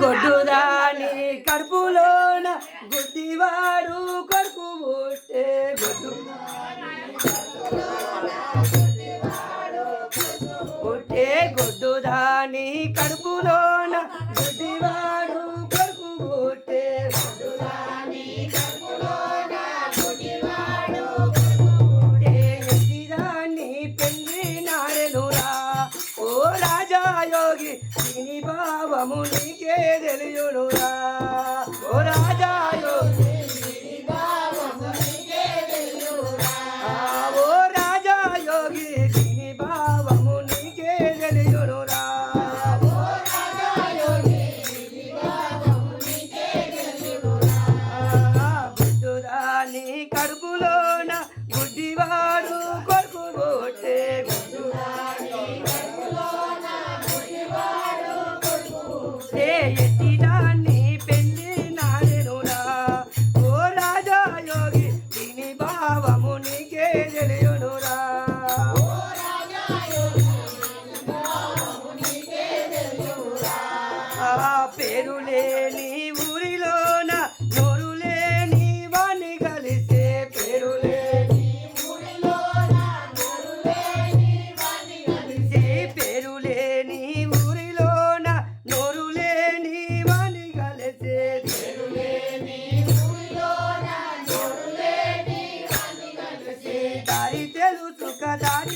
గొడ్డుదాని కడుపులోన గుడ్డివాడు కడుపు పుట్టే గొడ్డు పుట్టే గొడ్డుదాని కడుపులో colar.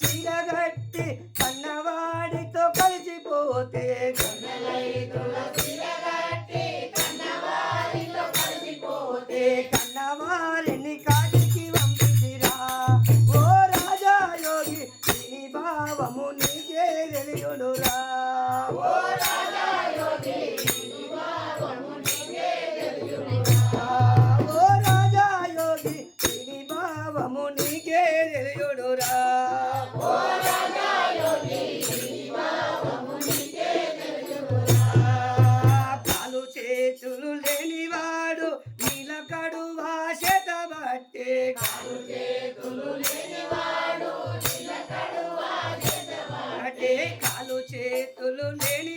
చీరగట్టి ತುಳು ನೆಳಿ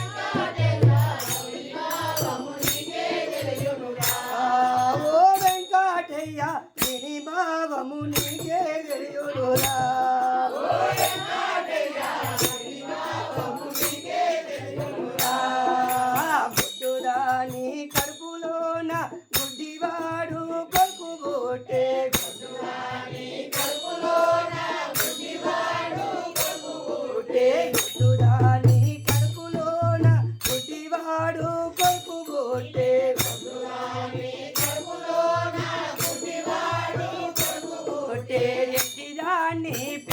వెంకటయ్య దీని భావము నీకే తెలియనురా గుడ్డుదాని కడుపులోన I funny